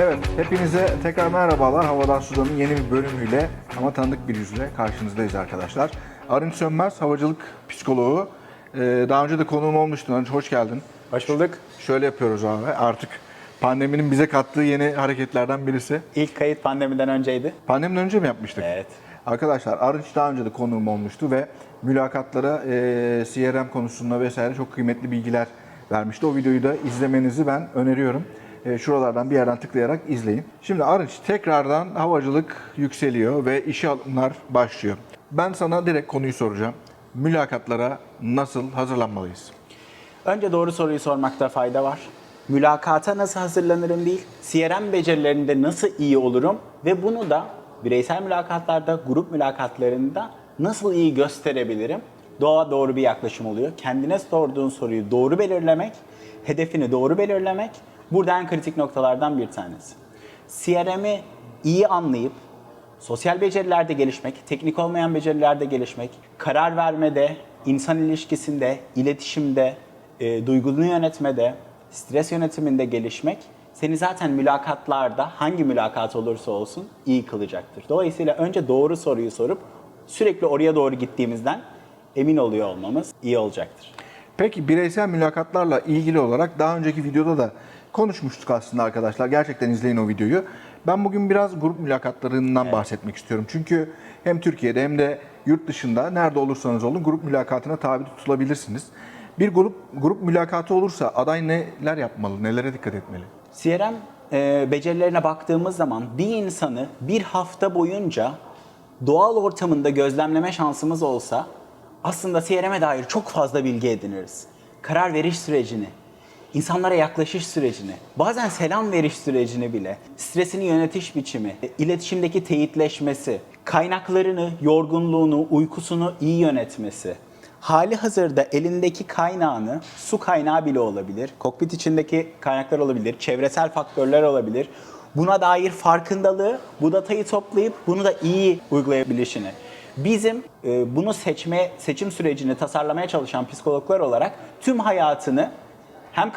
Evet, hepinize tekrar merhabalar. Havadan Sudan'ın yeni bir bölümüyle ama tanıdık bir yüzle karşınızdayız arkadaşlar. Arınç Sönmez, havacılık psikoloğu. Ee, daha önce de konuğum olmuştun. Arınç hoş geldin. Hoş bulduk. Şöyle yapıyoruz abi, artık pandeminin bize kattığı yeni hareketlerden birisi. İlk kayıt pandemiden önceydi. Pandemiden önce mi yapmıştık? Evet. Arkadaşlar Arınç daha önce de konuğum olmuştu ve mülakatlara e, CRM konusunda vesaire çok kıymetli bilgiler vermişti. O videoyu da izlemenizi ben öneriyorum. E, şuralardan bir yerden tıklayarak izleyin. Şimdi Arınç tekrardan havacılık yükseliyor ve işe alımlar başlıyor. Ben sana direkt konuyu soracağım. Mülakatlara nasıl hazırlanmalıyız? Önce doğru soruyu sormakta fayda var. Mülakata nasıl hazırlanırım değil, CRM becerilerinde nasıl iyi olurum ve bunu da bireysel mülakatlarda, grup mülakatlarında nasıl iyi gösterebilirim? Doğa doğru bir yaklaşım oluyor. Kendine sorduğun soruyu doğru belirlemek, hedefini doğru belirlemek burada en kritik noktalardan bir tanesi. CRM'i iyi anlayıp Sosyal becerilerde gelişmek, teknik olmayan becerilerde gelişmek, karar vermede, insan ilişkisinde, iletişimde, e, duygunu yönetmede, stres yönetiminde gelişmek seni zaten mülakatlarda hangi mülakat olursa olsun iyi kılacaktır. Dolayısıyla önce doğru soruyu sorup sürekli oraya doğru gittiğimizden emin oluyor olmamız iyi olacaktır. Peki bireysel mülakatlarla ilgili olarak daha önceki videoda da konuşmuştuk aslında arkadaşlar. Gerçekten izleyin o videoyu. Ben bugün biraz grup mülakatlarından bahsetmek istiyorum. Çünkü hem Türkiye'de hem de yurt dışında nerede olursanız olun grup mülakatına tabi tutulabilirsiniz. Bir grup grup mülakatı olursa aday neler yapmalı, nelere dikkat etmeli? CRM e, becerilerine baktığımız zaman bir insanı bir hafta boyunca doğal ortamında gözlemleme şansımız olsa aslında CRM'e dair çok fazla bilgi ediniriz. Karar veriş sürecini, insanlara yaklaşış sürecini, bazen selam veriş sürecini bile, stresini yönetiş biçimi, iletişimdeki teyitleşmesi, kaynaklarını, yorgunluğunu, uykusunu iyi yönetmesi, hali hazırda elindeki kaynağını, su kaynağı bile olabilir, kokpit içindeki kaynaklar olabilir, çevresel faktörler olabilir. Buna dair farkındalığı, bu datayı toplayıp bunu da iyi uygulayabilişini. Bizim e, bunu seçme, seçim sürecini tasarlamaya çalışan psikologlar olarak tüm hayatını hem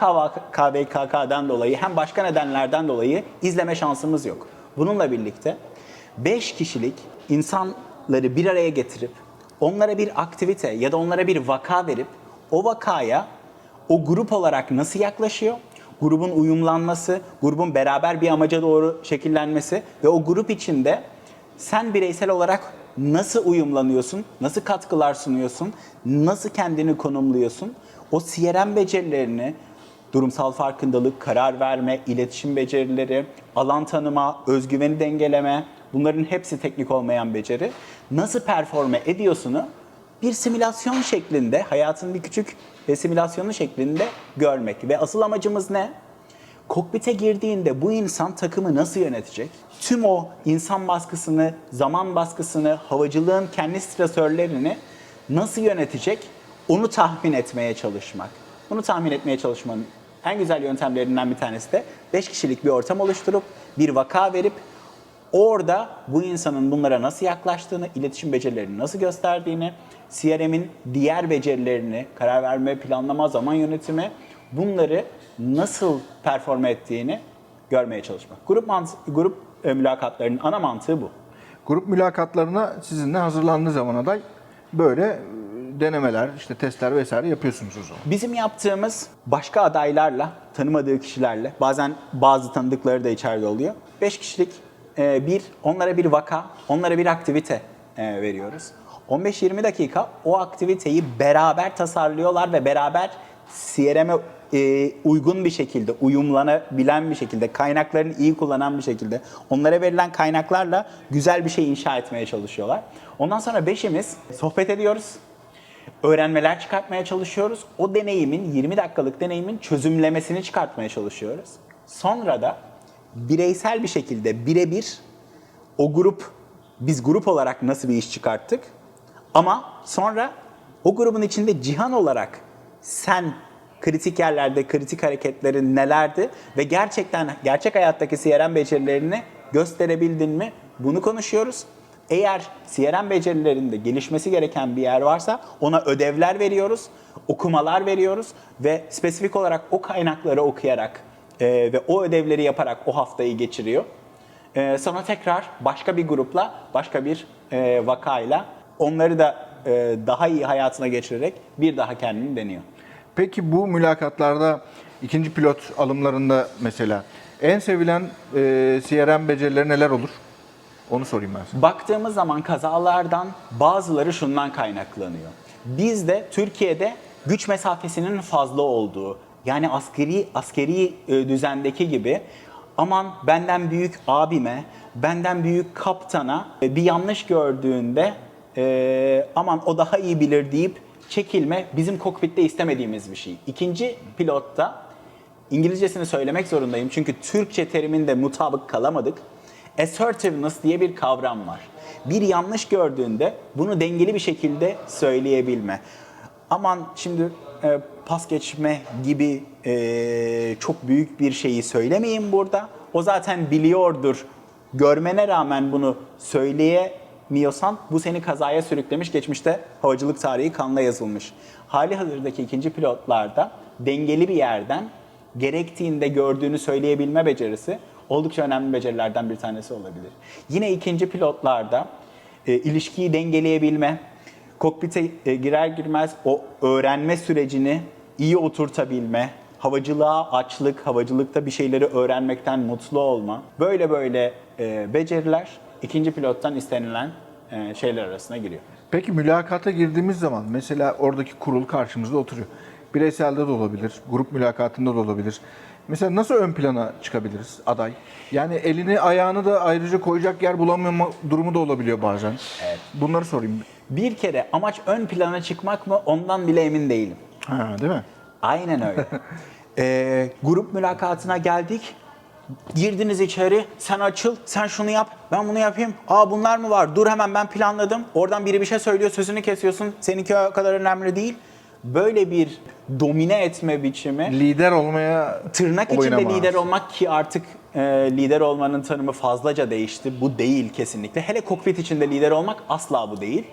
KVKK'dan dolayı hem başka nedenlerden dolayı izleme şansımız yok. Bununla birlikte 5 kişilik insanları bir araya getirip onlara bir aktivite ya da onlara bir vaka verip o vakaya o grup olarak nasıl yaklaşıyor? Grubun uyumlanması, grubun beraber bir amaca doğru şekillenmesi ve o grup içinde sen bireysel olarak nasıl uyumlanıyorsun, nasıl katkılar sunuyorsun, nasıl kendini konumluyorsun? O CRM becerilerini, durumsal farkındalık, karar verme, iletişim becerileri, alan tanıma, özgüveni dengeleme, bunların hepsi teknik olmayan beceri. Nasıl performe ediyorsunu bir simülasyon şeklinde, hayatın bir küçük simülasyonu şeklinde görmek. Ve asıl amacımız ne? Kokpite girdiğinde bu insan takımı nasıl yönetecek? Tüm o insan baskısını, zaman baskısını, havacılığın kendi stresörlerini nasıl yönetecek? Onu tahmin etmeye çalışmak. Bunu tahmin etmeye çalışmanın en güzel yöntemlerinden bir tanesi de 5 kişilik bir ortam oluşturup bir vaka verip orada bu insanın bunlara nasıl yaklaştığını, iletişim becerilerini nasıl gösterdiğini, CRM'in diğer becerilerini, karar verme, planlama, zaman yönetimi bunları nasıl performe ettiğini görmeye çalışmak. Grup grup e, mülakatlarının ana mantığı bu. Grup mülakatlarına sizinle hazırlandığı zaman aday böyle e, denemeler, işte testler vesaire yapıyorsunuz o zaman. Bizim yaptığımız başka adaylarla, tanımadığı kişilerle, bazen bazı tanıdıkları da içeride oluyor. 5 kişilik e, bir, onlara bir vaka, onlara bir aktivite veriyoruz. 15-20 dakika o aktiviteyi beraber tasarlıyorlar ve beraber CRM'e e, uygun bir şekilde, uyumlanabilen bir şekilde, kaynaklarını iyi kullanan bir şekilde, onlara verilen kaynaklarla güzel bir şey inşa etmeye çalışıyorlar. Ondan sonra beşimiz sohbet ediyoruz öğrenmeler çıkartmaya çalışıyoruz. O deneyimin, 20 dakikalık deneyimin çözümlemesini çıkartmaya çalışıyoruz. Sonra da bireysel bir şekilde birebir o grup, biz grup olarak nasıl bir iş çıkarttık? Ama sonra o grubun içinde cihan olarak sen kritik yerlerde kritik hareketlerin nelerdi ve gerçekten gerçek hayattaki CRM becerilerini gösterebildin mi? Bunu konuşuyoruz. Eğer CRM becerilerinde gelişmesi gereken bir yer varsa ona ödevler veriyoruz, okumalar veriyoruz ve spesifik olarak o kaynakları okuyarak e, ve o ödevleri yaparak o haftayı geçiriyor. E, sonra tekrar başka bir grupla, başka bir e, vakayla onları da e, daha iyi hayatına geçirerek bir daha kendini deniyor. Peki bu mülakatlarda ikinci pilot alımlarında mesela en sevilen e, CRM becerileri neler olur? Onu sorayım ben sana. Baktığımız zaman kazalardan bazıları şundan kaynaklanıyor. Bizde Türkiye'de güç mesafesinin fazla olduğu, yani askeri askeri e, düzendeki gibi aman benden büyük abime, benden büyük kaptana e, bir yanlış gördüğünde e, aman o daha iyi bilir deyip çekilme bizim kokpitte istemediğimiz bir şey. İkinci pilotta İngilizcesini söylemek zorundayım çünkü Türkçe teriminde mutabık kalamadık. Assertiveness diye bir kavram var. Bir yanlış gördüğünde bunu dengeli bir şekilde söyleyebilme. Aman şimdi e, pas geçme gibi e, çok büyük bir şeyi söylemeyeyim burada. O zaten biliyordur. Görmene rağmen bunu söyleyemiyorsan bu seni kazaya sürüklemiş. Geçmişte havacılık tarihi kanla yazılmış. Hali hazırdaki ikinci pilotlarda dengeli bir yerden gerektiğinde gördüğünü söyleyebilme becerisi oldukça önemli becerilerden bir tanesi olabilir. Yine ikinci pilotlarda e, ilişkiyi dengeleyebilme, kokpite e, girer girmez o öğrenme sürecini iyi oturtabilme, havacılığa açlık, havacılıkta bir şeyleri öğrenmekten mutlu olma. Böyle böyle e, beceriler ikinci pilottan istenilen e, şeyler arasına giriyor. Peki mülakata girdiğimiz zaman mesela oradaki kurul karşımızda oturuyor. Bireyselde de olabilir, grup mülakatında da olabilir. Mesela nasıl ön plana çıkabiliriz aday? Yani elini ayağını da ayrıca koyacak yer bulamama durumu da olabiliyor bazen. Evet. Bunları sorayım. Bir kere amaç ön plana çıkmak mı ondan bile emin değilim. Ha, değil mi? Aynen öyle. Ee, grup mülakatına geldik. Girdiniz içeri, sen açıl, sen şunu yap, ben bunu yapayım. Aa bunlar mı var? Dur hemen ben planladım. Oradan biri bir şey söylüyor, sözünü kesiyorsun. Seninki o kadar önemli değil. Böyle bir domine etme biçimi Lider olmaya tırnak içinde oynama. lider olmak ki artık e, lider olmanın tanımı fazlaca değişti. Bu değil kesinlikle. Hele kokpit içinde lider olmak asla bu değil.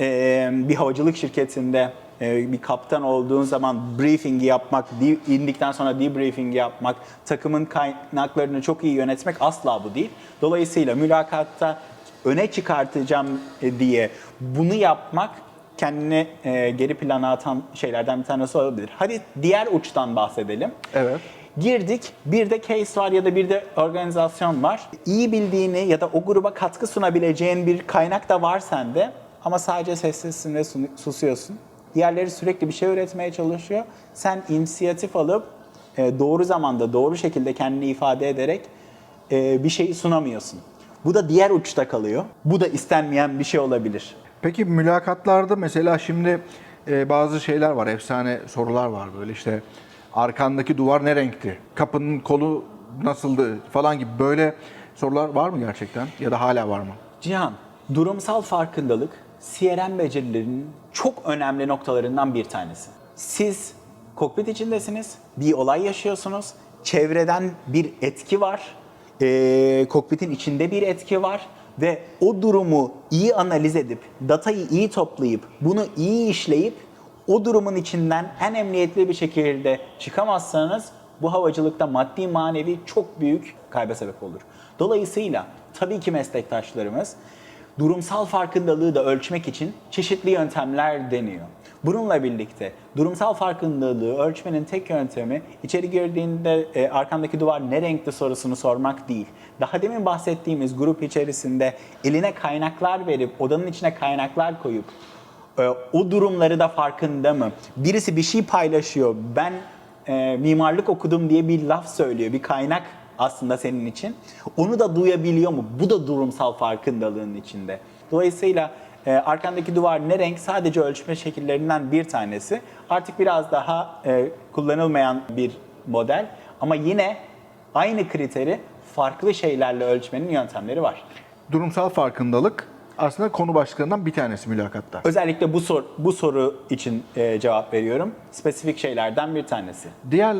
E, bir havacılık şirketinde bir kaptan olduğun zaman briefingi yapmak, indikten sonra debriefing yapmak, takımın kaynaklarını çok iyi yönetmek asla bu değil. Dolayısıyla mülakatta öne çıkartacağım e, diye bunu yapmak kendini e, geri plana atan şeylerden bir tanesi olabilir. Hadi diğer uçtan bahsedelim. Evet. Girdik, bir de case var ya da bir de organizasyon var. İyi bildiğini ya da o gruba katkı sunabileceğin bir kaynak da var sende ama sadece sessizsin ve sun- susuyorsun. Diğerleri sürekli bir şey üretmeye çalışıyor. Sen inisiyatif alıp e, doğru zamanda, doğru şekilde kendini ifade ederek e, bir şeyi sunamıyorsun. Bu da diğer uçta kalıyor. Bu da istenmeyen bir şey olabilir. Peki mülakatlarda mesela şimdi e, bazı şeyler var, efsane sorular var böyle işte arkandaki duvar ne renkti, kapının kolu nasıldı falan gibi böyle sorular var mı gerçekten ya da hala var mı? Cihan, durumsal farkındalık CRM becerilerinin çok önemli noktalarından bir tanesi. Siz kokpit içindesiniz, bir olay yaşıyorsunuz, çevreden bir etki var, ee, kokpitin içinde bir etki var ve o durumu iyi analiz edip, datayı iyi toplayıp, bunu iyi işleyip o durumun içinden en emniyetli bir şekilde çıkamazsanız bu havacılıkta maddi manevi çok büyük kayba sebep olur. Dolayısıyla tabii ki meslektaşlarımız durumsal farkındalığı da ölçmek için çeşitli yöntemler deniyor. Bununla birlikte durumsal farkındalığı ölçmenin tek yöntemi içeri girdiğinde e, arkandaki duvar ne renkli sorusunu sormak değil. Daha demin bahsettiğimiz grup içerisinde eline kaynaklar verip odanın içine kaynaklar koyup e, o durumları da farkında mı? Birisi bir şey paylaşıyor. Ben e, mimarlık okudum diye bir laf söylüyor. Bir kaynak aslında senin için. Onu da duyabiliyor mu? Bu da durumsal farkındalığın içinde. Dolayısıyla e, arkandaki duvar ne renk sadece ölçme şekillerinden bir tanesi. Artık biraz daha e, kullanılmayan bir model ama yine aynı kriteri farklı şeylerle ölçmenin yöntemleri var. Durumsal farkındalık aslında konu başlıklarından bir tanesi mülakatta. Özellikle bu sor, bu soru için e, cevap veriyorum. Spesifik şeylerden bir tanesi. Diğer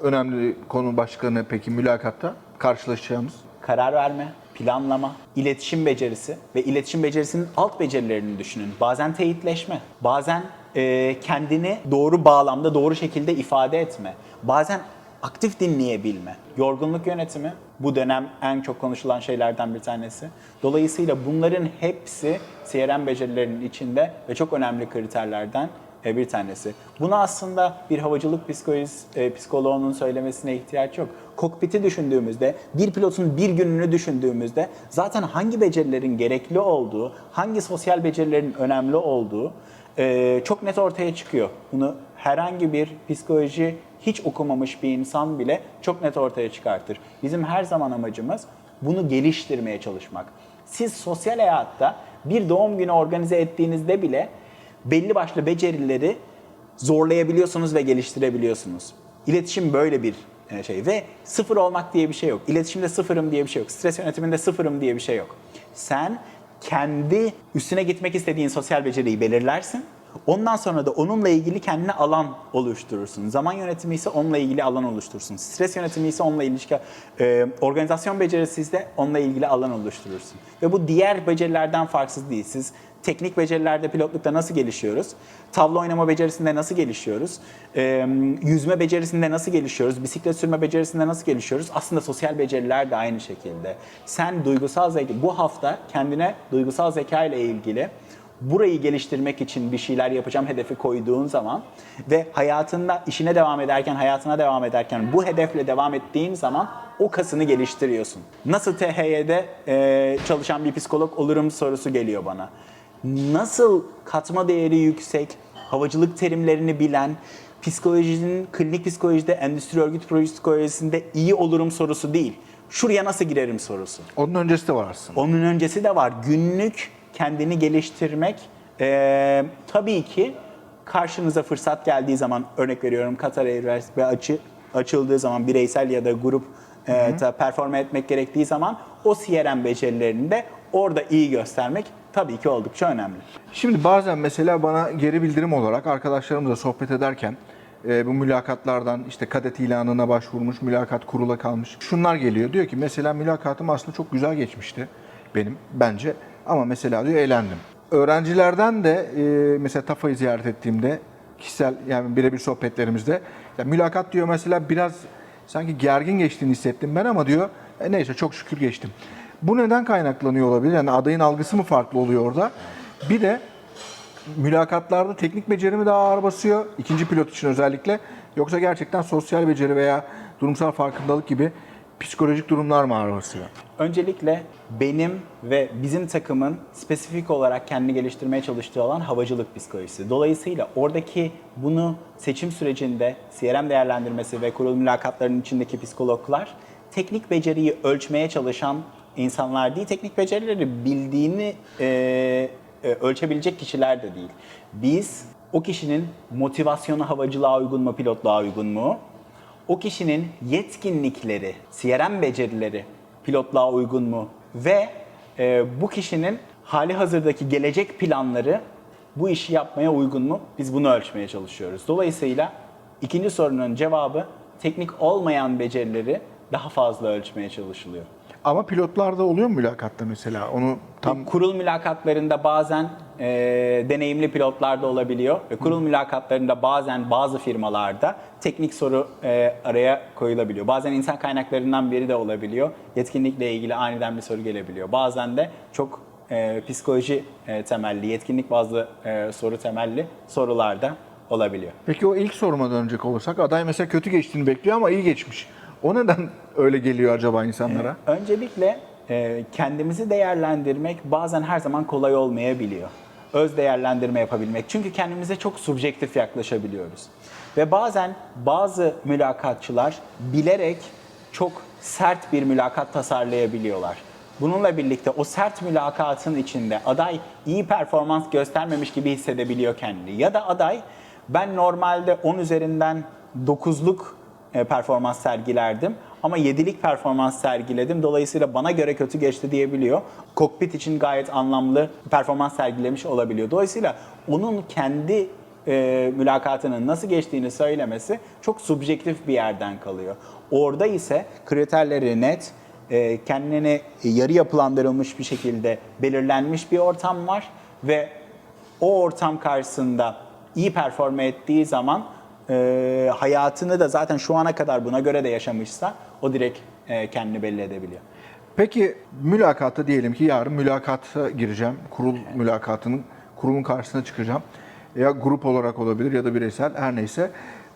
önemli konu başlıkları ne peki mülakatta karşılaşacağımız? Karar verme, planlama, iletişim becerisi ve iletişim becerisinin alt becerilerini düşünün. Bazen teyitleşme, bazen e, kendini doğru bağlamda, doğru şekilde ifade etme. Bazen aktif dinleyebilme, yorgunluk yönetimi bu dönem en çok konuşulan şeylerden bir tanesi. Dolayısıyla bunların hepsi CRM becerilerinin içinde ve çok önemli kriterlerden e, bir tanesi. Bunu aslında bir havacılık psikolojisi, e, psikoloğunun söylemesine ihtiyaç yok. Kokpiti düşündüğümüzde, bir pilotun bir gününü düşündüğümüzde zaten hangi becerilerin gerekli olduğu, hangi sosyal becerilerin önemli olduğu e, çok net ortaya çıkıyor. Bunu herhangi bir psikoloji hiç okumamış bir insan bile çok net ortaya çıkartır. Bizim her zaman amacımız bunu geliştirmeye çalışmak. Siz sosyal hayatta bir doğum günü organize ettiğinizde bile belli başlı becerileri zorlayabiliyorsunuz ve geliştirebiliyorsunuz. İletişim böyle bir e, şey ve sıfır olmak diye bir şey yok. İletişimde sıfırım diye bir şey yok. Stres yönetiminde sıfırım diye bir şey yok. Sen kendi üstüne gitmek istediğin sosyal beceriyi belirlersin. Ondan sonra da onunla ilgili kendine alan oluşturursun. Zaman yönetimi ise onunla ilgili alan oluşturursun. Stres yönetimi ise onunla ilişki, e, organizasyon becerisi ise onunla ilgili alan oluşturursun. Ve bu diğer becerilerden farksız değil. Siz teknik becerilerde, pilotlukta nasıl gelişiyoruz? Tavla oynama becerisinde nasıl gelişiyoruz? Ee, yüzme becerisinde nasıl gelişiyoruz? Bisiklet sürme becerisinde nasıl gelişiyoruz? Aslında sosyal beceriler de aynı şekilde. Sen duygusal zeka, bu hafta kendine duygusal zeka ile ilgili burayı geliştirmek için bir şeyler yapacağım hedefi koyduğun zaman ve hayatında işine devam ederken, hayatına devam ederken bu hedefle devam ettiğin zaman o kasını geliştiriyorsun. Nasıl THY'de e, çalışan bir psikolog olurum sorusu geliyor bana. Nasıl katma değeri yüksek, havacılık terimlerini bilen, psikolojinin, klinik psikolojide, endüstri örgüt projesi psikolojisinde iyi olurum sorusu değil. Şuraya nasıl girerim sorusu. Onun öncesi de var aslında. Onun öncesi de var. Günlük kendini geliştirmek eee, tabii ki karşınıza fırsat geldiği zaman örnek veriyorum Katar Airways ve açı, açıldığı zaman bireysel ya da grup eee, ta- performe etmek gerektiği zaman o CRM becerilerini de orada iyi göstermek tabii ki oldukça önemli. Şimdi bazen mesela bana geri bildirim olarak arkadaşlarımızla sohbet ederken e, bu mülakatlardan işte kadet ilanına başvurmuş, mülakat kurula kalmış. Şunlar geliyor. Diyor ki mesela mülakatım aslında çok güzel geçmişti benim bence ama mesela diyor eğlendim. Öğrencilerden de e, mesela TAFA'yı ziyaret ettiğimde kişisel yani birebir sohbetlerimizde ya mülakat diyor mesela biraz sanki gergin geçtiğini hissettim ben ama diyor "E, neyse çok şükür geçtim. Bu neden kaynaklanıyor olabilir? Yani adayın algısı mı farklı oluyor orada? Bir de mülakatlarda teknik beceri mi daha ağır basıyor? İkinci pilot için özellikle. Yoksa gerçekten sosyal beceri veya durumsal farkındalık gibi psikolojik durumlar mı basıyor? Öncelikle benim ve bizim takımın spesifik olarak kendini geliştirmeye çalıştığı alan havacılık psikolojisi. Dolayısıyla oradaki bunu seçim sürecinde CRM değerlendirmesi ve kurul mülakatlarının içindeki psikologlar teknik beceriyi ölçmeye çalışan insanlar değil, teknik becerileri bildiğini e, e, ölçebilecek kişiler de değil. Biz o kişinin motivasyonu havacılığa uygun mu, pilotluğa uygun mu? O kişinin yetkinlikleri, CRM becerileri pilotluğa uygun mu ve e, bu kişinin hali hazırdaki gelecek planları bu işi yapmaya uygun mu? Biz bunu ölçmeye çalışıyoruz. Dolayısıyla ikinci sorunun cevabı teknik olmayan becerileri daha fazla ölçmeye çalışılıyor. Ama pilotlarda oluyor mu mülakatta mesela? Onu tam Kurul mülakatlarında bazen e, deneyimli pilotlar da olabiliyor ve kurul mülakatlarında bazen bazı firmalarda teknik soru e, araya koyulabiliyor. Bazen insan kaynaklarından biri de olabiliyor. Yetkinlikle ilgili aniden bir soru gelebiliyor. Bazen de çok e, psikoloji e, temelli, yetkinlik bazlı e, soru temelli sorular da olabiliyor. Peki o ilk soruma dönecek olursak aday mesela kötü geçtiğini bekliyor ama iyi geçmiş. O neden öyle geliyor acaba insanlara? Öncelikle e, kendimizi değerlendirmek bazen her zaman kolay olmayabiliyor. Öz değerlendirme yapabilmek. Çünkü kendimize çok subjektif yaklaşabiliyoruz. Ve bazen bazı mülakatçılar bilerek çok sert bir mülakat tasarlayabiliyorlar. Bununla birlikte o sert mülakatın içinde aday iyi performans göstermemiş gibi hissedebiliyor kendini. Ya da aday ben normalde 10 üzerinden 9'luk e, performans sergilerdim ama 7'lik performans sergiledim. Dolayısıyla bana göre kötü geçti diyebiliyor. Kokpit için gayet anlamlı performans sergilemiş olabiliyor. Dolayısıyla onun kendi e, mülakatının nasıl geçtiğini söylemesi çok subjektif bir yerden kalıyor. Orada ise kriterleri net, e, kendini yarı yapılandırılmış bir şekilde belirlenmiş bir ortam var ve o ortam karşısında iyi performe ettiği zaman e, hayatını da zaten şu ana kadar buna göre de yaşamışsa o direkt e, kendini belli edebiliyor. Peki mülakatta diyelim ki yarın mülakata gireceğim. Kurul mülakatının kurulun karşısına çıkacağım. Ya grup olarak olabilir ya da bireysel her neyse.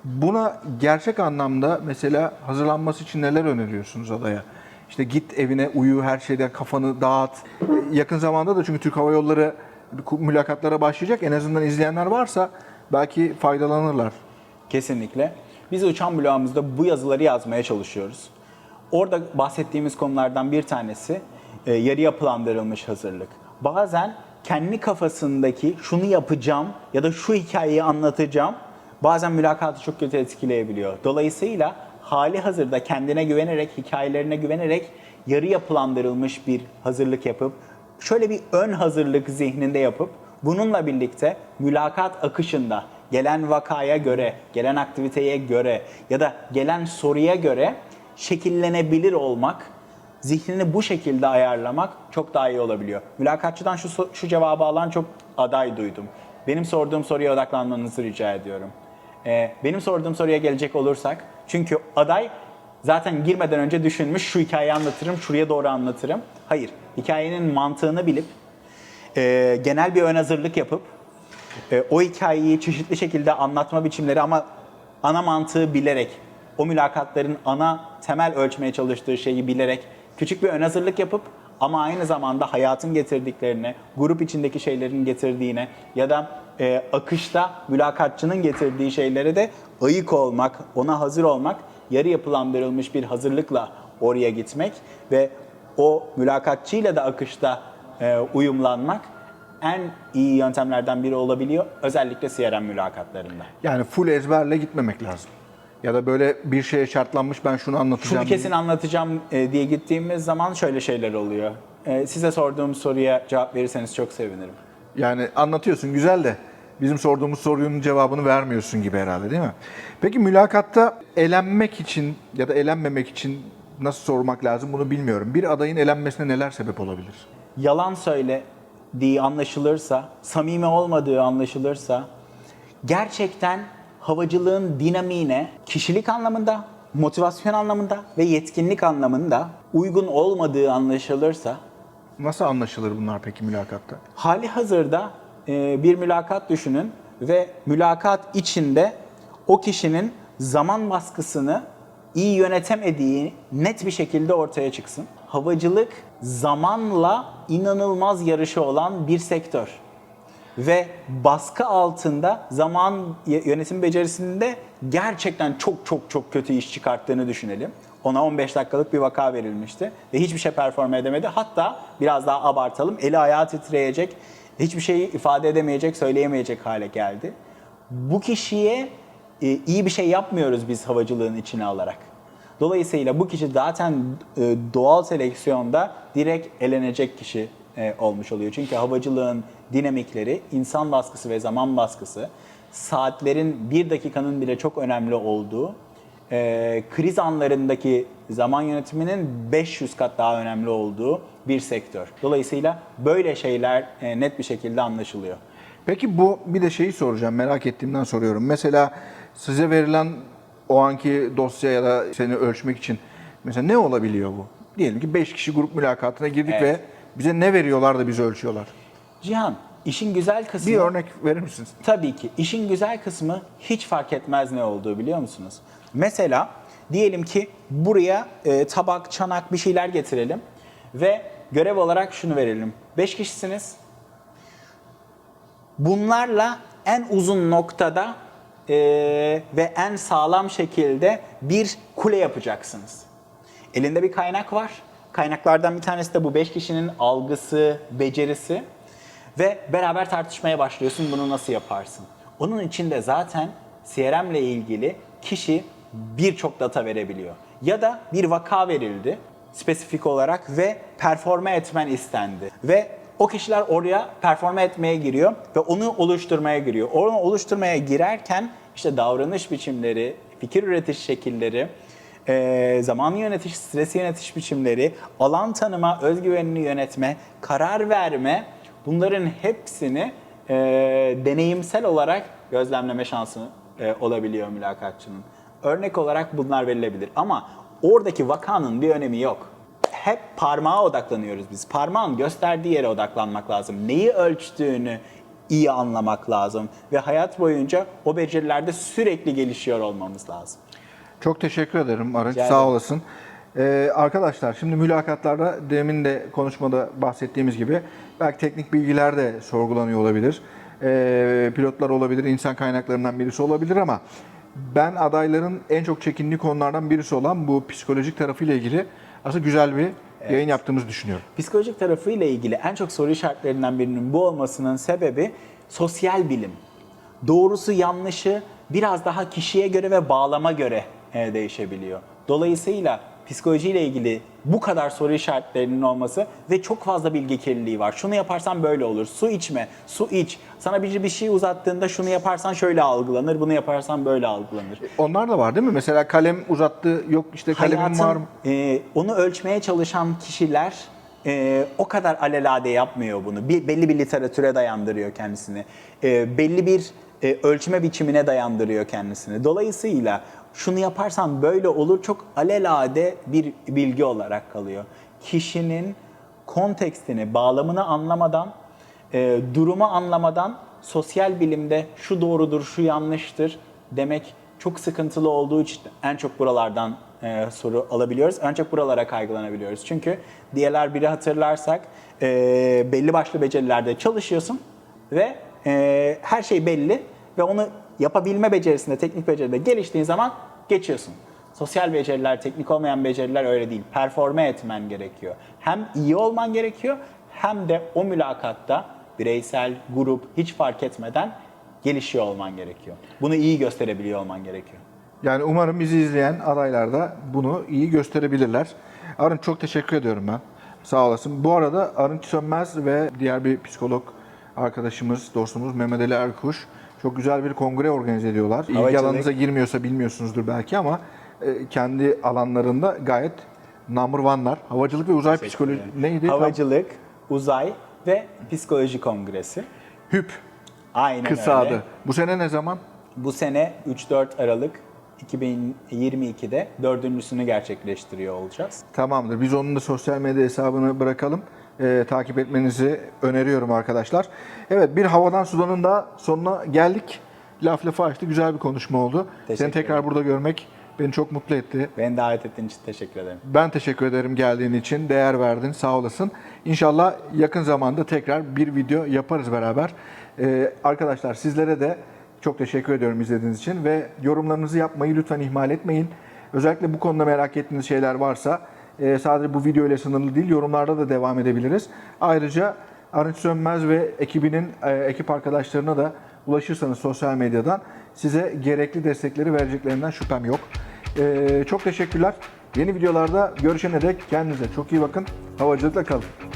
Buna gerçek anlamda mesela hazırlanması için neler öneriyorsunuz adaya? İşte git evine uyu, her şeyden kafanı dağıt. Yakın zamanda da çünkü Türk Hava Yolları mülakatlara başlayacak. En azından izleyenler varsa belki faydalanırlar. Kesinlikle. Biz uçan bloğumuzda bu yazıları yazmaya çalışıyoruz. Orada bahsettiğimiz konulardan bir tanesi e, yarı yapılandırılmış hazırlık. Bazen kendi kafasındaki şunu yapacağım ya da şu hikayeyi anlatacağım bazen mülakatı çok kötü etkileyebiliyor. Dolayısıyla hali hazırda kendine güvenerek, hikayelerine güvenerek yarı yapılandırılmış bir hazırlık yapıp şöyle bir ön hazırlık zihninde yapıp bununla birlikte mülakat akışında gelen vakaya göre, gelen aktiviteye göre ya da gelen soruya göre şekillenebilir olmak, zihnini bu şekilde ayarlamak çok daha iyi olabiliyor. Mülakatçıdan şu, şu cevabı alan çok aday duydum. Benim sorduğum soruya odaklanmanızı rica ediyorum. Ee, benim sorduğum soruya gelecek olursak, çünkü aday zaten girmeden önce düşünmüş, şu hikayeyi anlatırım, şuraya doğru anlatırım. Hayır, hikayenin mantığını bilip, e, genel bir ön hazırlık yapıp, e, o hikayeyi çeşitli şekilde anlatma biçimleri ama ana mantığı bilerek, o mülakatların ana temel ölçmeye çalıştığı şeyi bilerek küçük bir ön hazırlık yapıp ama aynı zamanda hayatın getirdiklerine, grup içindeki şeylerin getirdiğine ya da e, akışta mülakatçının getirdiği şeylere de ayık olmak, ona hazır olmak, yarı yapılandırılmış bir hazırlıkla oraya gitmek ve o mülakatçıyla da akışta e, uyumlanmak en iyi yöntemlerden biri olabiliyor. Özellikle CRM mülakatlarında. Yani full ezberle gitmemek lazım. Ya da böyle bir şeye şartlanmış ben şunu anlatacağım. Şunu kesin anlatacağım e, diye gittiğimiz zaman şöyle şeyler oluyor. E, size sorduğum soruya cevap verirseniz çok sevinirim. Yani anlatıyorsun güzel de bizim sorduğumuz sorunun cevabını vermiyorsun gibi herhalde değil mi? Peki mülakatta elenmek için ya da elenmemek için nasıl sormak lazım bunu bilmiyorum. Bir adayın elenmesine neler sebep olabilir? Yalan söylediği anlaşılırsa, samimi olmadığı anlaşılırsa, gerçekten havacılığın dinamiğine kişilik anlamında, motivasyon anlamında ve yetkinlik anlamında uygun olmadığı anlaşılırsa Nasıl anlaşılır bunlar peki mülakatta? Hali hazırda e, bir mülakat düşünün ve mülakat içinde o kişinin zaman baskısını iyi yönetemediği net bir şekilde ortaya çıksın. Havacılık zamanla inanılmaz yarışı olan bir sektör. Ve baskı altında zaman yönetim becerisinde gerçekten çok çok çok kötü iş çıkarttığını düşünelim. Ona 15 dakikalık bir vaka verilmişti ve hiçbir şey performe edemedi. Hatta biraz daha abartalım eli ayağı titreyecek, hiçbir şeyi ifade edemeyecek, söyleyemeyecek hale geldi. Bu kişiye e, iyi bir şey yapmıyoruz biz havacılığın içine alarak. Dolayısıyla bu kişi zaten e, doğal seleksiyonda direkt elenecek kişi e, olmuş oluyor. Çünkü havacılığın dinamikleri, insan baskısı ve zaman baskısı, saatlerin bir dakikanın bile çok önemli olduğu, e, kriz anlarındaki zaman yönetiminin 500 kat daha önemli olduğu bir sektör. Dolayısıyla böyle şeyler e, net bir şekilde anlaşılıyor. Peki bu bir de şeyi soracağım merak ettiğimden soruyorum. Mesela size verilen o anki dosya ya da seni ölçmek için mesela ne olabiliyor bu? Diyelim ki 5 kişi grup mülakatına girdik Evet. ve bize ne veriyorlar da bizi ölçüyorlar? Cihan, işin güzel kısmı... Bir örnek verir misiniz? Tabii ki. İşin güzel kısmı hiç fark etmez ne olduğu biliyor musunuz? Mesela diyelim ki buraya e, tabak, çanak bir şeyler getirelim ve görev olarak şunu verelim. 5 kişisiniz. Bunlarla en uzun noktada e, ve en sağlam şekilde bir kule yapacaksınız. Elinde bir kaynak var. Kaynaklardan bir tanesi de bu 5 kişinin algısı, becerisi ve beraber tartışmaya başlıyorsun bunu nasıl yaparsın. Onun içinde zaten CRM ile ilgili kişi birçok data verebiliyor. Ya da bir vaka verildi spesifik olarak ve performe etmen istendi. Ve o kişiler oraya performe etmeye giriyor ve onu oluşturmaya giriyor. Onu oluşturmaya girerken işte davranış biçimleri, fikir üretiş şekilleri, e, zaman yönetiş, stres yönetiş biçimleri, alan tanıma, özgüvenini yönetme, karar verme bunların hepsini e, deneyimsel olarak gözlemleme şansı e, olabiliyor mülakatçının. Örnek olarak bunlar verilebilir ama oradaki vakanın bir önemi yok. Hep parmağa odaklanıyoruz biz. Parmağın gösterdiği yere odaklanmak lazım. Neyi ölçtüğünü iyi anlamak lazım ve hayat boyunca o becerilerde sürekli gelişiyor olmamız lazım. Çok teşekkür ederim Arınç. Rica Sağ olasın. Ee, arkadaşlar şimdi mülakatlarda demin de konuşmada bahsettiğimiz gibi belki teknik bilgiler de sorgulanıyor olabilir. Ee, pilotlar olabilir, insan kaynaklarından birisi olabilir ama ben adayların en çok çekindiği konulardan birisi olan bu psikolojik tarafıyla ilgili aslında güzel bir yayın yaptığımızı düşünüyorum. Psikolojik tarafıyla ilgili en çok soru işaretlerinden birinin bu olmasının sebebi sosyal bilim. Doğrusu yanlışı biraz daha kişiye göre ve bağlama göre e, değişebiliyor. Dolayısıyla psikolojiyle ilgili bu kadar soru işaretlerinin olması ve çok fazla bilgi kirliliği var. Şunu yaparsan böyle olur. Su içme, su iç. Sana biri bir şey uzattığında şunu yaparsan şöyle algılanır, bunu yaparsan böyle algılanır. Onlar da var değil mi? Mesela kalem uzattı, yok işte kalemim Hayatın, var mı? e, onu ölçmeye çalışan kişiler e, o kadar alelade yapmıyor bunu. Bir, belli bir literatüre dayandırıyor kendisini. E, belli bir e, ölçme biçimine dayandırıyor kendisini. Dolayısıyla şunu yaparsan böyle olur çok alelade bir bilgi olarak kalıyor. Kişinin kontekstini, bağlamını anlamadan, e, durumu anlamadan sosyal bilimde şu doğrudur, şu yanlıştır demek çok sıkıntılı olduğu için en çok buralardan e, soru alabiliyoruz. En çok buralara kaygılanabiliyoruz. Çünkü diğerler biri hatırlarsak e, belli başlı becerilerde çalışıyorsun ve e, her şey belli ve onu yapabilme becerisinde, teknik beceride geliştiğin zaman geçiyorsun. Sosyal beceriler, teknik olmayan beceriler öyle değil. Performe etmen gerekiyor. Hem iyi olman gerekiyor hem de o mülakatta bireysel, grup hiç fark etmeden gelişiyor olman gerekiyor. Bunu iyi gösterebiliyor olman gerekiyor. Yani umarım bizi izleyen adaylar da bunu iyi gösterebilirler. Arınç çok teşekkür ediyorum ben. Sağ olasın. Bu arada Arınç Sönmez ve diğer bir psikolog arkadaşımız, dostumuz Mehmet Ali Erkuş çok güzel bir kongre organize ediyorlar. İlgi Havacılık. alanınıza girmiyorsa bilmiyorsunuzdur belki ama e, kendi alanlarında gayet number one'lar. Havacılık ve uzay psikoloji neydi? Tam- Havacılık, uzay ve psikoloji kongresi. HÜP Aynen kısa öyle. adı. Bu sene ne zaman? Bu sene 3-4 Aralık 2022'de dördüncüsünü gerçekleştiriyor olacağız. Tamamdır. Biz onun da sosyal medya hesabını bırakalım. Ee, takip etmenizi öneriyorum arkadaşlar. Evet bir havadan sudanın da sonuna geldik. Laf lafı açtı. Güzel bir konuşma oldu. Seni Teşekkür tekrar burada görmek beni çok mutlu etti. Beni davet ettiğin için teşekkür ederim. Ben teşekkür ederim geldiğin için. Değer verdin. Sağ olasın. İnşallah yakın zamanda tekrar bir video yaparız beraber. Ee, arkadaşlar sizlere de çok teşekkür ediyorum izlediğiniz için ve yorumlarınızı yapmayı lütfen ihmal etmeyin. Özellikle bu konuda merak ettiğiniz şeyler varsa e, sadece bu video ile sınırlı değil yorumlarda da devam edebiliriz. Ayrıca Arınç Sönmez ve ekibinin e, ekip arkadaşlarına da ulaşırsanız sosyal medyadan size gerekli destekleri vereceklerinden şüphem yok. Ee, çok teşekkürler. Yeni videolarda görüşene dek kendinize çok iyi bakın. Havacılıkla kalın.